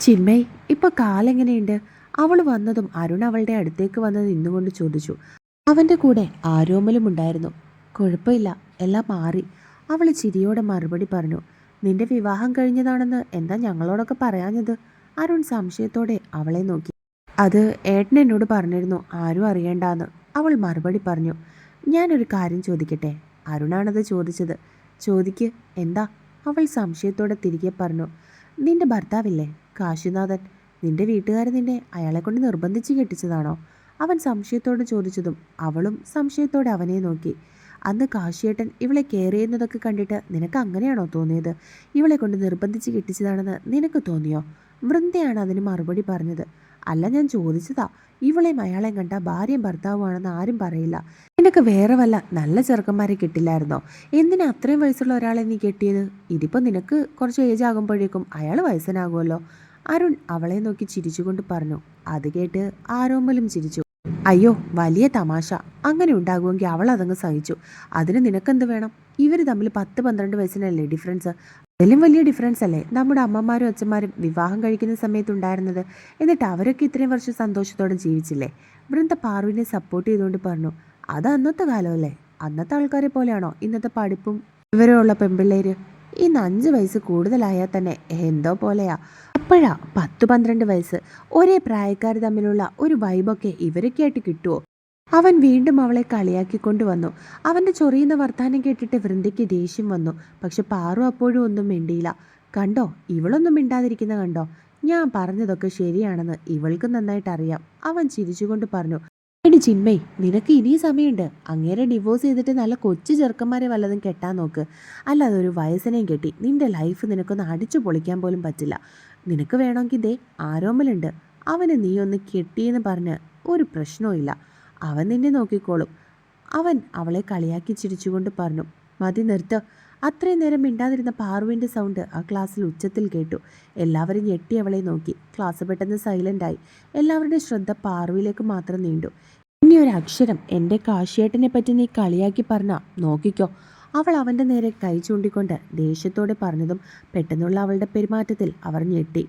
ചിന്മയ് ഇപ്പൊ കാലെങ്ങനെയുണ്ട്? അവൾ വന്നതും അരുൺ അവളുടെ അടുത്തേക്ക് വന്ന് നിന്നുകൊണ്ട് ചോദിച്ചു. അവന്റെ കൂടെ ആരോമലും ഉണ്ടായിരുന്നു. കുഴപ്പമില്ല എല്ലാം മാറി. അവൾ ചിരിയോടെ മറുപടി പറഞ്ഞു നിന്റെ വിവാഹം കഴിഞ്ഞതാണെന്ന് എന്താ ഞങ്ങളോടൊക്കെ പറയാഞ്ഞത്? അരുൺ സംശയത്തോടെ അവളെ നോക്കി. അത് ഏട്ടൻ എന്നോട് പറഞ്ഞിരുന്നു ആരും അറിയണ്ടാന്ന്. അവൾ മറുപടി പറഞ്ഞു ഞാനൊരു കാര്യം ചോദിക്കട്ടെ? അരുണാണത് ചോദിച്ചത്. ചോദിക്ക് എന്താ? അവൾ സംശയത്തോടെ തിരികെ പറഞ്ഞു നിന്റെ ഭർത്താവില്ലേ? കാശിനാഥൻ നിന്റെ വീട്ടുകാരൻ നിന്നെ അയാളെ കൊണ്ട് നിർബന്ധിച്ച് കെട്ടിച്ചതാണോ? അവൻ സംശയത്തോട് ചോദിച്ചതും അവളും സംശയത്തോടെ അവനെ നോക്കി. അന്ന് കാശിയേട്ടൻ ഇവളെ കയറിയെന്നതൊക്കെ കണ്ടിട്ട് നിനക്ക് അങ്ങനെയാണോ തോന്നിയത്? ഇവളെ കൊണ്ട് നിർബന്ധിച്ച് കെട്ടിച്ചതാണെന്ന് നിനക്ക് തോന്നിയോ? വൃന്ദയാണ് അതിന് മറുപടി പറഞ്ഞത്. അല്ല ഞാൻ ചോദിച്ചതാ. ഇവളെയും അയാളെയും കണ്ട ഭാര്യയും ഭർത്താവുമാണെന്ന് ആരും പറയില്ല. നിനക്ക് വേറെ വല്ല നല്ല ചെറുക്കന്മാരെ കിട്ടില്ലായിരുന്നോ? എന്തിനാ അത്രയും വയസ്സുള്ള ഒരാളെ നീ കെട്ടിയത്? ഇതിപ്പോൾ നിനക്ക് കുറച്ച് ഏജ് ആകുമ്പോഴേക്കും അയാൾ വയസ്സനാകുമല്ലോ. അരുൺ അവളെ നോക്കി ചിരിച്ചുകൊണ്ട് പറഞ്ഞു. അത് കേട്ട് ആരോമലും ചിരിച്ചു. അയ്യോ വലിയ തമാശ. അങ്ങനെ ഉണ്ടാകുമെങ്കിൽ അവൾ അതങ്ങ് സഹിച്ചു. അതിന് നിനക്കെന്ത് വേണം? ഇവർ തമ്മിൽ പത്ത് പന്ത്രണ്ട് വയസ്സിനല്ലേ ഡിഫറൻസ് അതിലും വലിയ ഡിഫറൻസ് അല്ലേ? നമ്മുടെ അമ്മമാരും അച്ഛന്മാരും വിവാഹം കഴിക്കുന്ന സമയത്ത് ഉണ്ടായിരുന്നത്. എന്നിട്ട് അവരൊക്കെ ഇത്രയും വർഷം സന്തോഷത്തോടെ ജീവിച്ചില്ലേ? വൃന്ദ പാർവിനെ സപ്പോർട്ട് ചെയ്തുകൊണ്ട് പറഞ്ഞു. അത് അന്നത്തെ കാലമല്ലേ? അന്നത്തെ ആൾക്കാരെ പോലെയാണോ ഇന്നത്തെ പഠിപ്പും? വിവരമുള്ള പെൺപിള്ളേര്. ഇന്ന് അഞ്ച് വയസ്സ് കൂടുതലായാൽ തന്നെ എന്തോ പോലെയാ. അപ്പോഴാ പത്ത് പന്ത്രണ്ട് വയസ്സ്. ഒരേ പ്രായക്കാർ തമ്മിലുള്ള ഒരു വൈബൊക്കെ ഇവരൊക്കെയായിട്ട് കിട്ടുമോ അവൻ വീണ്ടും അവളെ കളിയാക്കിക്കൊണ്ട് വന്നു. അവന്റെ ചൊറിയുന്ന വർത്താനം കേട്ടിട്ട് വൃന്ദയ്ക്ക് ദേഷ്യം വന്നു. പക്ഷെ പാറു അപ്പോഴും ഒന്നും മിണ്ടിയില്ല. കണ്ടോ ഇവളൊന്നും മിണ്ടാതിരിക്കുന്ന കണ്ടോ? ഞാൻ പറഞ്ഞതൊക്കെ ശരിയാണെന്ന് ഇവൾക്ക് നന്നായിട്ട് അറിയാം. അവൻ ചിരിച്ചുകൊണ്ട് പറഞ്ഞു എടി ചിന്മയ് നിനക്ക് ഇനിയും സമയമുണ്ട്. അങ്ങേരെ ഡിവോഴ്സ് ചെയ്തിട്ട് നല്ല കൊച്ചു ചെറുക്കന്മാരെ വല്ലതും കെട്ടാൻ നോക്ക്. അല്ലാതെ ഒരു വയസ്സിനെയും കെട്ടി നിന്റെ ലൈഫ് നിനക്കൊന്ന് അടിച്ചു പൊളിക്കാൻ പോലും പറ്റില്ല. നിനക്ക് വേണമെങ്കിൽ ദേ ആരോമലുണ്ട്. അവനെ നീ ഒന്ന് കെട്ടിയെന്ന് പറഞ്ഞ് ഒരു പ്രശ്നവുമില്ല അവൻ നിന്നെ നോക്കിക്കോളും. അവൻ അവളെ കളിയാക്കി ചിരിച്ചുകൊണ്ട് പറഞ്ഞു മതി നിർത്ത്. അത്രയും നേരം മിണ്ടാതിരുന്ന പാറുവിന്റെ സൗണ്ട് ആ ക്ലാസ്സിൽ ഉച്ചത്തിൽ കേട്ടു. എല്ലാവരും ഞെട്ടി അവളെ നോക്കി. ക്ലാസ് പെട്ടെന്ന് സൈലന്റായി എല്ലാവരുടെയും ശ്രദ്ധ പാറുവിലേക്ക് മാത്രം നീണ്ടു. ഇനി ഒരു അക്ഷരം. എന്റെ കാശിയേട്ടനെ പറ്റി നീ കളിയാക്കി പറഞ്ഞ? നോക്കിക്കോ. അവൾ അവന്റെ നേരെ കൈ ചൂണ്ടിക്കൊണ്ട് ദേഷ്യത്തോടെ പറഞ്ഞതും പെട്ടെന്നുള്ള അവളുടെ പെരുമാറ്റത്തിൽ അവർ ഞെട്ടി.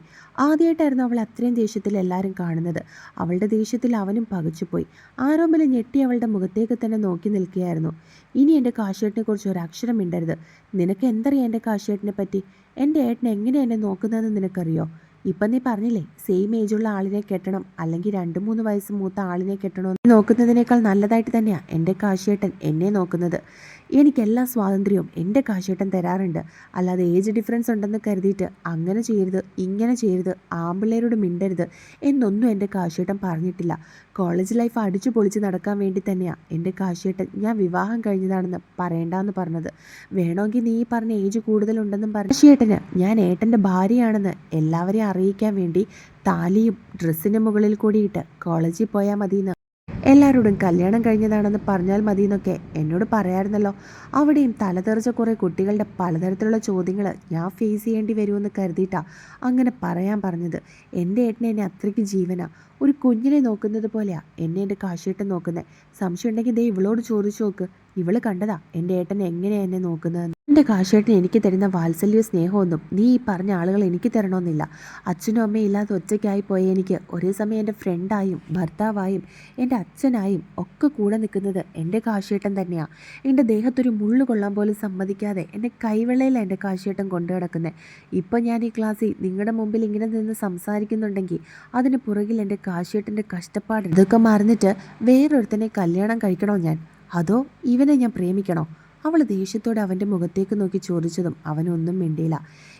ആദ്യമായിട്ടായിരുന്നു അവൾ അത്രയും ദേഷ്യത്തിൽ എല്ലാവരും കാണുന്നത്. അവളുടെ ദേഷ്യത്തിൽ അവനും പകച്ചുപോയി. ആരോമലും ഞെട്ടി അവളുടെ മുഖത്തേക്ക് തന്നെ നോക്കി നിൽക്കുകയായിരുന്നു. ഇനി എന്റെ കാശേട്ടിനെക്കുറിച്ച് കുറിച്ച് ഒരു അക്ഷരം മിണ്ടരുത്. നിനക്ക് എന്തറിയാം എന്റെ കാശേട്ടിനെ പറ്റി? എന്റെ ഏട്ടൻ എങ്ങനെ എന്നെ നോക്കുന്നതെന്ന് നിനക്കറിയോ? ഇപ്പം നീ പറഞ്ഞില്ലേ സെയിം ഏജുള്ള ആളിനെ കെട്ടണം അല്ലെങ്കിൽ രണ്ട് മൂന്ന് വയസ്സ് മൂത്ത ആളിനെ കെട്ടണമെന്ന് നോക്കുന്നതിനേക്കാൾ നല്ലതായിട്ട് തന്നെയാണ് എന്റെ കാശിയേട്ടൻ എന്നെ നോക്കുന്നത്. എനിക്കെല്ലാ സ്വാതന്ത്ര്യവും എന്റെ കാശേട്ടൻ തരാറുണ്ട്. അല്ലാതെ ഏജ് ഡിഫറൻസ് ഉണ്ടെന്ന് കരുതിയിട്ട് അങ്ങനെ ചെയ്യരുത് ഇങ്ങനെ ചെയ്യരുത് ആമ്പിള്ളേരോട് മിണ്ടരുത് എന്നൊന്നും എന്റെ കാശേട്ടൻ പറഞ്ഞിട്ടില്ല. കോളേജ് ലൈഫ് അടിച്ചു പൊളിച്ച് നടക്കാൻ വേണ്ടി തന്നെയാണ് എന്റെ കാശേട്ടൻ ഞാൻ വിവാഹം കഴിഞ്ഞതാണെന്ന് പറയണ്ടെന്ന് പറഞ്ഞത്. വേണമെങ്കിൽ നീ പറഞ്ഞ ഏജ് കൂടുതലുണ്ടെന്നും പറഞ്ഞു കാശിയേട്ടന് ഞാൻ ഏട്ടന്റെ ഭാര്യയാണെന്ന് എല്ലാവരെയും അറിയിക്കാൻ വേണ്ടി താലിയും ഡ്രസ്സിന്റെ മുകളിൽ കൂടിയിട്ട് കോളേജിൽ പോയാൽ മതിയെന്ന് എല്ലാവരോടും കല്യാണം കഴിഞ്ഞതാണെന്ന് പറഞ്ഞാൽ മതി എന്നൊക്കെ എന്നോട് പറയായിരുന്നല്ലോ അവിടെയും തലതെറിച്ച കുറേ കുട്ടികളുടെ പലതരത്തിലുള്ള ചോദ്യങ്ങൾ ഞാൻ ഫേസ് ചെയ്യേണ്ടി വരുമെന്ന് കരുതിയിട്ടാ അങ്ങനെ പറയാൻ പറഞ്ഞത്. എന്റെ ഏട്ടനെ എന്നെ അത്രയ്ക്ക് ജീവനാ. ഒരു കുഞ്ഞിനെ നോക്കുന്നത് പോലെയാ എന്നെ എന്റെ കാശിയേട്ടൻ നോക്കുന്നത് സംശയം ഉണ്ടെങ്കിൽ ദേ ഇവളോട് ചോദിച്ചു നോക്ക്. ഇവൾ കണ്ടതാ എന്റെ ഏട്ടൻ എങ്ങനെയാണ് എന്നെ നോക്കുന്നതെന്ന്. എന്റെ കാശേട്ടൻ എനിക്ക് തരുന്ന വാത്സല്യ സ്നേഹമൊന്നും നീ ഈ പറഞ്ഞ ആളുകൾ എനിക്ക് തരണമെന്നില്ല. അച്ഛനും അമ്മയും ഇല്ലാതെ ഒറ്റയ്ക്കായി പോയ എനിക്ക് ഒരേ സമയം എന്റെ ഫ്രണ്ടായും ഭർത്താവായും എന്റെ അച്ഛനായും ഒക്കെ കൂടെ നിൽക്കുന്നത് എന്റെ കാശേട്ടൻ തന്നെയാണ് എന്റെ ദേഹത്തൊരു മുള്ളു കൊള്ളാൻ പോലും സമ്മതിക്കാതെ എന്റെ കൈവെള്ളയിലാണ് എന്റെ കാശേട്ടൻ കൊണ്ടു കിടക്കുന്നത് ഇപ്പം ഞാൻ ഈ ക്ലാസ്സിൽ നിങ്ങളുടെ മുമ്പിൽ ഇങ്ങനെ നിന്ന് സംസാരിക്കുന്നുണ്ടെങ്കിൽ അതിന് പുറകിൽ എന്റെ കാശേട്ടന്റെ കഷ്ടപ്പാട്. ഇതൊക്കെ മറന്നിട്ട് വേറൊരുത്തനെ കല്യാണം കഴിക്കണോ ഞാൻ? അതോ ഇവനെ ഞാൻ പ്രേമിക്കണോ? അവൾ ദേഷ്യത്തോടെ അവന്റെ മുഖത്തേക്ക് നോക്കി ചോദിച്ചതും അവനൊന്നും മിണ്ടിയില്ല.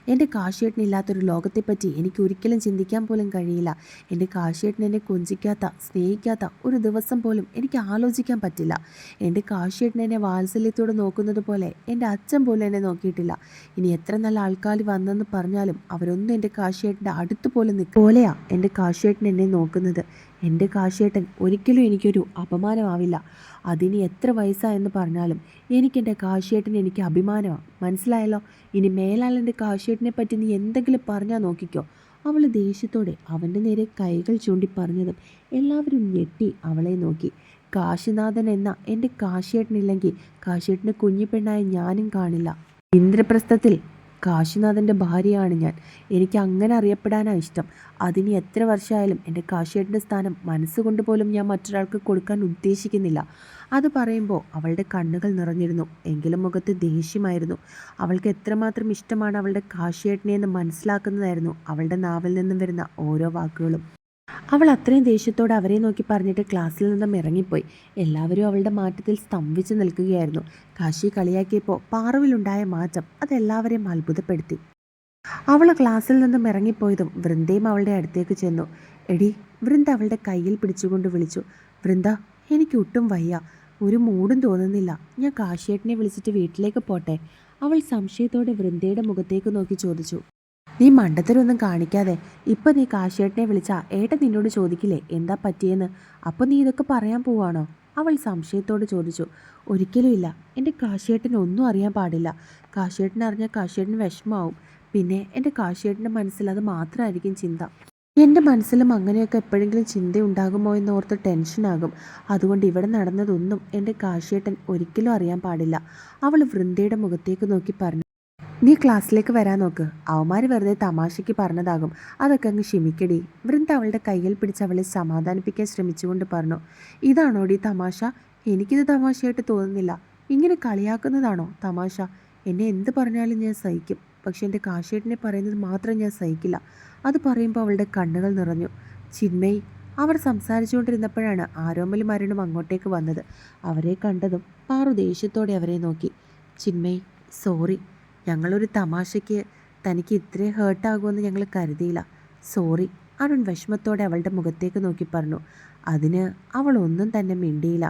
എന്റെ കാശിയേട്ടനില്ലാത്തൊരു ലോകത്തെപ്പറ്റി എനിക്ക് ഒരിക്കലും ചിന്തിക്കാൻ പോലും കഴിയില്ല. എന്റെ കാശിയേട്ടൻ എന്നെ കൊഞ്ചിക്കാത്ത സ്നേഹിക്കാത്ത ഒരു ദിവസം പോലും എനിക്ക് ആലോചിക്കാൻ പറ്റില്ല. എന്റെ കാശിയേട്ടൻ എന്നെ വാത്സല്യത്തോടെ നോക്കുന്നത് പോലെ എന്റെ അച്ഛൻ പോലും എന്നെ നോക്കിയിട്ടില്ല. ഇനി എത്ര നല്ല ആൾക്കാർ വന്നെന്ന് പറഞ്ഞാലും അവരൊന്നും എന്റെ കാശിയേട്ടന്റെ അടുത്ത് പോലും നിൽക്കും പോലെയാ എന്റെ കാശിയേട്ടൻ എന്നെ നോക്കുന്നത്. എന്റെ കാശിയേട്ടൻ ഒരിക്കലും എനിക്കൊരു അപമാനമാവില്ല. അതിന് എത്ര വയസ്സായെന്ന് പറഞ്ഞാലും എനിക്കെന്റെ കാശിയേട്ടൻ എനിക്ക് അഭിമാനമാണ് മനസ്സിലായല്ലോ? ഇനി മേലാൽ എന്റെ കാശിയേട്ടനെ പറ്റി നീ എന്തെങ്കിലും പറഞ്ഞാൽ നോക്കിക്കോ. അവൾ ദേഷ്യത്തോടെ അവന്റെ നേരെ കൈകൾ ചൂണ്ടി പറഞ്ഞതും എല്ലാവരും ഞെട്ടി അവളെ നോക്കി. കാശിനാഥൻ എന്ന എന്റെ കാശിയേട്ടനില്ലെങ്കിൽ കാശിയേട്ടന്റെ കുഞ്ഞിപ്പെണ്ണായ ഞാനും കാണില്ല. ഇന്ദ്രപ്രസ്ഥത്തിൽ കാശിനാഥന്റെ ഭാര്യയാണ് ഞാൻ. എനിക്ക് അങ്ങനെ അറിയപ്പെടാനാണ് ഇഷ്ടം. അതിന് എത്ര വർഷമായാലും എന്റെ കാശിയേട്ടന്റെ സ്ഥാനം മനസ്സുകൊണ്ട് പോലും ഞാൻ മറ്റൊരാൾക്ക് കൊടുക്കാൻ ഉദ്ദേശിക്കുന്നില്ല. അത് പറയുമ്പോൾ അവളുടെ കണ്ണുകൾ നിറഞ്ഞിരുന്നു. എങ്കിലും മുഖത്ത് ദേഷ്യമായിരുന്നു. അവൾക്ക് എത്രമാത്രം ഇഷ്ടമാണ് അവളുടെ കാശിയേട്ടനെ എന്ന് മനസ്സിലാക്കുന്നതായിരുന്നു അവളുടെ നാവിൽ നിന്നും വരുന്ന ഓരോ വാക്കുകളും. അവൾ അത്രയും ദേഷ്യത്തോടെ അവരെ നോക്കി പറഞ്ഞിട്ട് ക്ലാസ്സിൽ നിന്നും ഇറങ്ങിപ്പോയി. എല്ലാവരും അവളുടെ മാറ്റത്തിൽ സ്തംഭിച്ചു നിൽക്കുകയായിരുന്നു. കാശി കളിയാക്കിയപ്പോൾ പാറുവിലുണ്ടായ മാറ്റം അതെല്ലാവരെയും അത്ഭുതപ്പെടുത്തി. അവൾ ക്ലാസ്സിൽ നിന്നും ഇറങ്ങിപ്പോയതും വൃന്ദയും അവളുടെ അടുത്തേക്ക് ചെന്നു. എടി വൃന്ദ അവളുടെ കയ്യിൽ പിടിച്ചുകൊണ്ട് വിളിച്ചു. വൃന്ദ എനിക്ക് ഒട്ടും വയ്യ. ഒരു മൂടും തോന്നുന്നില്ല. ഞാൻ കാശിയേട്ടനെ വിളിച്ചിട്ട് വീട്ടിലേക്ക് പോട്ടെ? അവൾ സംശയത്തോടെ വൃന്ദയുടെ മുഖത്തേക്ക് നോക്കി ചോദിച്ചു. നീ മണ്ടത്തരൊന്നും കാണിക്കാതെ ഇപ്പം നീ കാശേട്ടനെ വിളിച്ചാ ഏട്ടൻ നിന്നോട് ചോദിക്കില്ലേ എന്താ പറ്റിയെന്ന്? അപ്പോൾ നീ ഇതൊക്കെ പറയാൻ പോവാണോ? അവൾ സംശയത്തോട് ചോദിച്ചു. ഒരിക്കലും ഇല്ല. എന്റെ കാശേട്ടൻ ഒന്നും അറിയാൻ പാടില്ല. കാശിയേട്ടൻ അറിഞ്ഞാൽ കാശിയേട്ടന് വിഷമാവും പിന്നെ എന്റെ കാശേട്ടന്റെ മനസ്സിൽ അത് മാത്രമായിരിക്കും ചിന്ത. എന്റെ മനസ്സിലും അങ്ങനെയൊക്കെ എപ്പോഴെങ്കിലും ചിന്തയുണ്ടാകുമോ എന്നോർത്ത് ടെൻഷനാകും അതുകൊണ്ട് ഇവിടെ നടന്നതൊന്നും എന്റെ കാശേട്ടൻ ഒരിക്കലും അറിയാൻ പാടില്ല. അവൾ വൃന്ദയുടെ മുഖത്തേക്ക് നോക്കി പറഞ്ഞു. നീ ക്ലാസ്സിലേക്ക് വരാൻ നോക്ക്. അവന്മാർ വെറുതെ തമാശയ്ക്ക് പറഞ്ഞതാകും. അതൊക്കെ അങ്ങ് ക്ഷമിക്കടി. വൃന്ദ അവളുടെ കയ്യിൽ പിടിച്ച് അവളെ സമാധാനിപ്പിക്കാൻ ശ്രമിച്ചുകൊണ്ട് പറഞ്ഞു. ഇതാണോടി തമാശ? എനിക്കിത് തമാശയായിട്ട് തോന്നുന്നില്ല. ഇങ്ങനെ കളിയാക്കുന്നതാണോ തമാശ? എന്നെ എന്ത് പറഞ്ഞാലും ഞാൻ സഹിക്കും. പക്ഷെ എന്റെ കാശേട്ടിനെ പറയുന്നത് മാത്രം ഞാൻ സഹിക്കില്ല. അത് പറയുമ്പോൾ അവളുടെ കണ്ണുകൾ നിറഞ്ഞു. ചിന്മയ് അവർ സംസാരിച്ചുകൊണ്ടിരുന്നപ്പോഴാണ് ആരോമലും അരുണും അങ്ങോട്ടേക്ക് വന്നത്. അവരെ കണ്ടതും പാറു ദേഷ്യത്തോടെ അവരെ നോക്കി. ചിന്മയ് സോറി. ഞങ്ങളൊരു തമാശയ്ക്ക് തനിക്ക് ഇത്രയും ഹേർട്ടാകുമെന്ന് ഞങ്ങൾ കരുതിയില്ല. സോറി അരുൺ വിഷമത്തോടെ അവളുടെ മുഖത്തേക്ക് നോക്കി പറഞ്ഞു. അതിന് അവൾ ഒന്നും തന്നെ മിണ്ടിയില്ല.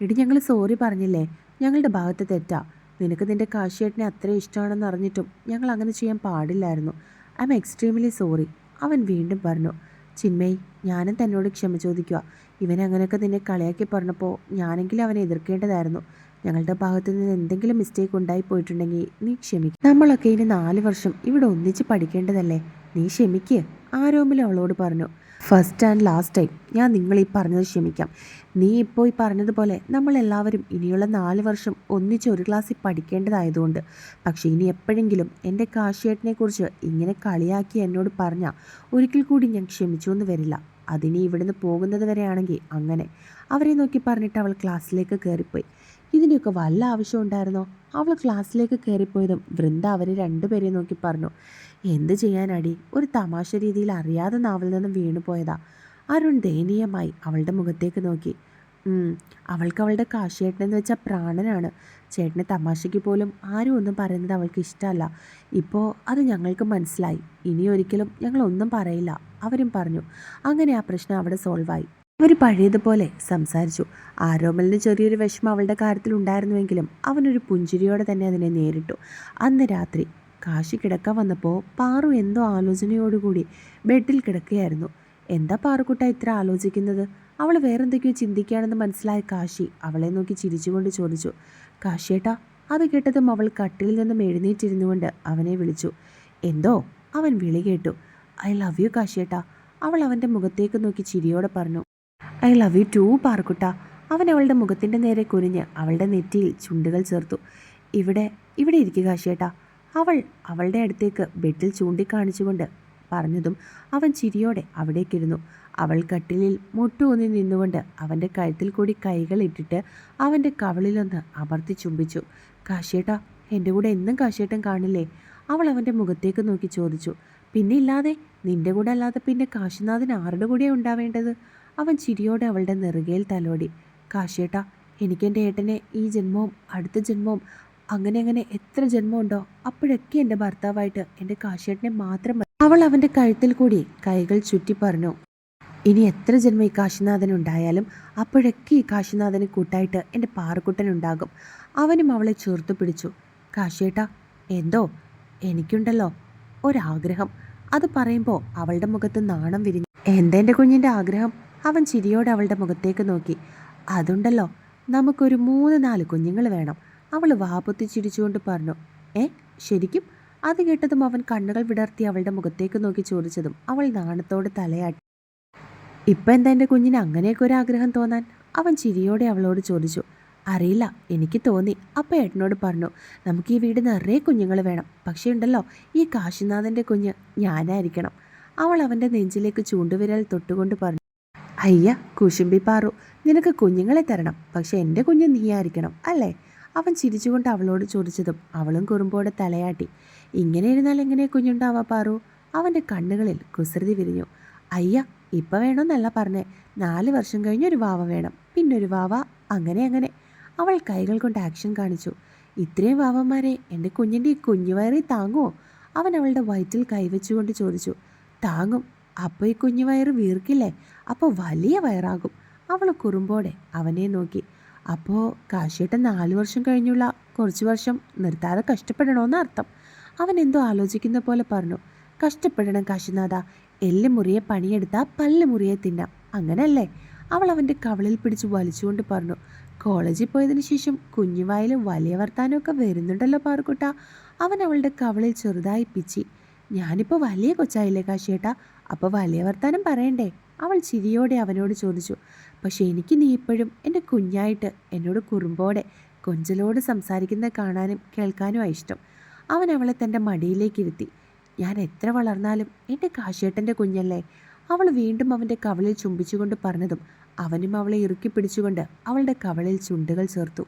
ഇടി ഞങ്ങൾ സോറി പറഞ്ഞില്ലേ? ഞങ്ങളുടെ ഭാഗത്ത് തെറ്റാ. നിനക്ക് നിന്റെ കാശിയേട്ടനെ അത്ര ഇഷ്ടമാണെന്ന് അറിഞ്ഞിട്ടും ഞങ്ങൾ അങ്ങനെ ചെയ്യാൻ പാടില്ലായിരുന്നു. ഐ എം എക്സ്ട്രീംലി സോറി അവൻ വീണ്ടും പറഞ്ഞു. ചിന്മയ് ഞാനും തന്നോട് ക്ഷമ ചോദിക്കുക ഇവൻ അങ്ങനെയൊക്കെ നിന്നെ കളിയാക്കി പറഞ്ഞപ്പോൾ ഞാനെങ്കിലും അവനെ എതിർക്കേണ്ടതായിരുന്നു. ഞങ്ങളുടെ ഭാഗത്തു നിന്ന് എന്തെങ്കിലും മിസ്റ്റേക്ക് ഉണ്ടായി പോയിട്ടുണ്ടെങ്കിൽ നീ ക്ഷമിക്കും. നമ്മളൊക്കെ ഇനി നാല് വർഷം ഇവിടെ ഒന്നിച്ച് പഠിക്കേണ്ടതല്ലേ? നീ ക്ഷമിക്കുക ആരോമിലും അവളോട് പറഞ്ഞു ഫസ്റ്റ് ആൻഡ് ലാസ്റ്റ് ടൈം ഞാൻ നിങ്ങൾ ഈ പറഞ്ഞത് ക്ഷമിക്കാം. നീ ഇപ്പോൾ ഈ പറഞ്ഞതുപോലെ നമ്മളെല്ലാവരും ഇനിയുള്ള നാല് വർഷം ഒന്നിച്ച് ഒരു ക്ലാസ്സിൽ പഠിക്കേണ്ടതായതുകൊണ്ട്. പക്ഷേ ഇനി എപ്പോഴെങ്കിലും എന്റെ കാശിയേട്ടനെക്കുറിച്ച് ഇങ്ങനെ കളിയാക്കി എന്നോട് പറഞ്ഞാൽ ഒരിക്കൽ കൂടി ഞാൻ ക്ഷമിച്ചു എന്ന് വരില്ല. അതിനി ഇവിടുന്ന് പോകുന്നത് വരെയാണെങ്കിൽ അങ്ങനെ. അവരെ നോക്കി പറഞ്ഞിട്ട് അവൾ ക്ലാസ്സിലേക്ക് കയറിപ്പോയി. ഇതിന്റെയൊക്കെ വല്ല ആവശ്യം ഉണ്ടായിരുന്നോ? അവൾ ക്ലാസ്സിലേക്ക് കയറിപ്പോയതും വൃന്ദ അവരെ രണ്ടുപേരെയും നോക്കി പറഞ്ഞു എന്ത് ചെയ്യാനടി? ഒരു തമാശ രീതിയിൽ അറിയാതെ നാവിൽ നിന്നും വീണുപോയതാ അരുൺ ദയനീയമായി അവളുടെ മുഖത്തേക്ക് നോക്കി അവൾക്ക് അവളുടെ കാശിയേട്ടനെന്ന് വെച്ചാൽ പ്രാണനാണ്. ചേട്ടനെ തമാശയ്ക്ക് പോലും ആരും ഒന്നും പറയുന്നത് അവൾക്ക് ഇഷ്ടമല്ല. ഇപ്പോൾ അത് ഞങ്ങൾക്ക് മനസ്സിലായി. ഇനി ഒരിക്കലും ഞങ്ങളൊന്നും പറയില്ല. അവരും പറഞ്ഞു. അങ്ങനെ ആ പ്രശ്നം അവിടെ സോൾവായി. അവർ പഴയതുപോലെ സംസാരിച്ചു. ആരോമലിന് ചെറിയൊരു വിഷമം അവളുടെ കാര്യത്തിൽ ഉണ്ടായിരുന്നുവെങ്കിലും അവനൊരു പുഞ്ചിരിയോടെ തന്നെ അതിനെ നേരിട്ടു. അന്ന് രാത്രി കാശി കിടക്കാൻ വന്നപ്പോൾ പാറു എന്തോ ആലോചനയോടുകൂടി ബെഡിൽ കിടക്കുകയായിരുന്നു. എന്താ പാറുക്കുട്ട ഇത്ര ആലോചിക്കുന്നത്? അവൾ വേറെന്തൊക്കെയോ ചിന്തിക്കുകയാണെന്ന് മനസ്സിലായ കാശി അവളെ നോക്കി ചിരിച്ചുകൊണ്ട് ചോദിച്ചു. കാശിയേട്ടാ അത് കേട്ടതും അവൾ കട്ടിൽ നിന്നും എഴുന്നേറ്റിരുന്നുകൊണ്ട് അവനെ വിളിച്ചു. എന്തോ? അവൻ വിളി കേട്ടു. ഐ ലവ് യു കാശിയേട്ടാ. അവൾ അവന്റെ മുഖത്തേക്ക് നോക്കി ചിരിയോടെ പറഞ്ഞു. ഐ ലവ് യു ടു പാർക്കുട്ട അവൻ അവളുടെ മുഖത്തിന്റെ നേരെ കുനിഞ്ഞ് അവളുടെ നെറ്റിയിൽ ചുണ്ടുകൾ ചേർത്തു. ഇവിടെ ഇവിടെ ഇരിക്കുക കാശിയേട്ടാ. അവൾ അവളുടെ അടുത്തേക്ക് ബെഡിൽ ചൂണ്ടിക്കാണിച്ചുകൊണ്ട് പറഞ്ഞതും അവൻ ചിരിയോടെ അവിടേക്കിരുന്നു അവൾ കട്ടിലിൽ മുട്ടുകൂന്നി നിന്നുകൊണ്ട് അവന്റെ കഴുത്തിൽ കൂടി കൈകൾ ഇട്ടിട്ട് അവന്റെ കവളിലൊന്ന് അമർത്തി ചുംബിച്ചു. കാശിയേട്ടാ എന്റെ കൂടെ എന്നും കാശിയേട്ടൻ കാണില്ലേ? അവൾ അവന്റെ മുഖത്തേക്ക് നോക്കി ചോദിച്ചു. പിന്നെ ഇല്ലാതെ നിന്റെ കൂടെ അല്ലാതെ പിന്നെ കാശിനാഥൻ ആരുടെ കൂടെയാണ് ഉണ്ടാവേണ്ടത്? അവൻ ചിരിയോടെ അവളുടെ നെറുകയിൽ തലോടി. കാശേട്ടാ എനിക്കെന്റെ ഏട്ടനെ ഈ ജന്മവും അടുത്ത ജന്മവും അങ്ങനെ അങ്ങനെ എത്ര ജന്മമുണ്ടോ അപ്പോഴൊക്കെ എന്റെ ഭർത്താവായിട്ട് എന്റെ കാശേട്ടനെ മാത്രം അവൾ അവന്റെ കഴുത്തിൽ കൂടി കൈകൾ ചുറ്റി പറഞ്ഞു. ഇനി എത്ര ജന്മം ഈ കാശിനാഥൻ ഉണ്ടായാലും അപ്പോഴൊക്കെ ഈ കാശിനാഥന് കൂട്ടായിട്ട് എന്റെ പാറക്കുട്ടൻ ഉണ്ടാകും. അവനും അവളെ ചേർത്ത് പിടിച്ചു. കാശേട്ടാ എന്തോ? എനിക്കുണ്ടല്ലോ ഒരാഗ്രഹം. അത് പറയുമ്പോൾ അവളുടെ മുഖത്ത് നാണം വിരിഞ്ഞു. എന്താ എന്തെന്റെ കുഞ്ഞിന്റെ ആഗ്രഹം? അവൻ ചിരിയോടെ അവളുടെ മുഖത്തേക്ക് നോക്കി. അതുണ്ടല്ലോ നമുക്കൊരു മൂന്ന് നാല് കുഞ്ഞുങ്ങൾ വേണം. അവൾ വാപൊത്തി ചിരിച്ചുകൊണ്ട് പറഞ്ഞു. ഏ ശരിക്കും? അത് കേട്ടതും അവൻ കണ്ണുകൾ വിടർത്തി അവളുടെ മുഖത്തേക്ക് നോക്കി ചോദിച്ചതും അവൾ നാണത്തോട് തലയാട്ടി. ഇപ്പം എന്താ എന്റെ കുഞ്ഞിന് അങ്ങനെയൊക്കെ ഒരു ആഗ്രഹം തോന്നാൻ? അവൻ ചിരിയോടെ അവളോട് ചോദിച്ചു. അറിയില്ല എനിക്ക് തോന്നി. അപ്പം ഏട്ടനോട് പറഞ്ഞു നമുക്ക് ഈ വീട് നിറയെ കുഞ്ഞുങ്ങൾ വേണം. പക്ഷേ ഉണ്ടല്ലോ ഈ കാശിനാഥന്റെ കുഞ്ഞ് ഞാനായിരിക്കണം. അവൾ അവന്റെ നെഞ്ചിലേക്ക് ചൂണ്ടുവിരൽ തൊട്ടുകൊണ്ട് പറഞ്ഞു. അയ്യ കുശുമ്പി പാറു നിനക്ക് കുഞ്ഞുങ്ങളെ തരണം. പക്ഷെ എന്റെ കുഞ്ഞ് നീയായിരിക്കണം അല്ലേ? അവൻ ചിരിച്ചുകൊണ്ട് അവളോട് ചോദിച്ചതും അവളും കുറുമ്പോടെ തലയാട്ടി. ഇങ്ങനെ ഇരുന്നാൽ എങ്ങനെ കുഞ്ഞുണ്ടാവാ പാറു? അവന്റെ കണ്ണുകളിൽ കുസൃതി വിരിഞ്ഞു. അയ്യ ഇപ്പം വേണമെന്നല്ല പറഞ്ഞേ. നാല് വർഷം കഴിഞ്ഞ് ഒരു വാവ വേണം. പിന്നെ ഒരു വാവ അങ്ങനെ അങ്ങനെ. അവൾ കൈകൾ കൊണ്ട് ആക്ഷൻ കാണിച്ചു. ഇത്രയും വാവന്മാരെ എന്റെ കുഞ്ഞിന്റെ ഈ കുഞ്ഞുവയറി താങ്ങുമോ അവൻ അവളുടെ വയറ്റിൽ കൈവച്ചുകൊണ്ട് ചോദിച്ചു. താങ്ങും. അപ്പോൾ ഈ കുഞ്ഞു വയറ് വീർക്കില്ലേ? അപ്പോൾ വലിയ വയറാകും. അവൾ കുറുമ്പോടെ അവനെ നോക്കി. അപ്പോൾ കാശിയേട്ടൻ നാല് വർഷം കഴിഞ്ഞുള്ള കുറച്ച് വർഷം നിർത്താതെ കഷ്ടപ്പെടണമെന്ന് അർത്ഥം. അവൻ എന്തോ ആലോചിക്കുന്ന പോലെ പറഞ്ഞു. കഷ്ടപ്പെടണം കാശിനാഥ. എല്ല് മുറിയെ പണിയെടുത്താൽ പല്ല് മുറിയെ തിന്നാം. അങ്ങനല്ലേ? അവൾ അവന്റെ കവളിൽ പിടിച്ച് വലിച്ചുകൊണ്ട് പറഞ്ഞു. കോളേജിൽ പോയതിന് ശേഷം കുഞ്ഞുവായിൽ വലിയ വർത്താനമൊക്കെ വരുന്നുണ്ടല്ലോ പാർക്കുട്ട അവൻ അവളുടെ കവളിൽ ചെറുതായി പിച്ചി. ഞാനിപ്പോൾ വലിയ കൊച്ചായില്ലേ കാശിയേട്ടാ. അപ്പോൾ വലിയ വർത്താനം പറയണ്ടേ? അവൾ ചിരിയോടെ അവനോട് ചോദിച്ചു. പക്ഷേ എനിക്ക് നീ ഇപ്പോഴും എന്റെ കുഞ്ഞായിട്ട് എന്നോട് കുറുമ്പോടെ കൊഞ്ചലോട് സംസാരിക്കുന്നത് കാണാനും കേൾക്കാനും ഇഷ്ടം. അവൻ അവളെ തന്റെ മടിയിലേക്ക് ഇരുത്തി. ഞാൻ എത്ര വളർന്നാലും എന്റെ കാശേട്ടന്റെ കുഞ്ഞല്ലേ? അവൾ വീണ്ടും അവന്റെ കവളിൽ ചുംബിച്ചുകൊണ്ട് പറഞ്ഞതും അവനും അവളെ ഇറുക്കി പിടിച്ചുകൊണ്ട് അവളുടെ കവളിൽ ചുണ്ടുകൾ ചേർത്തു.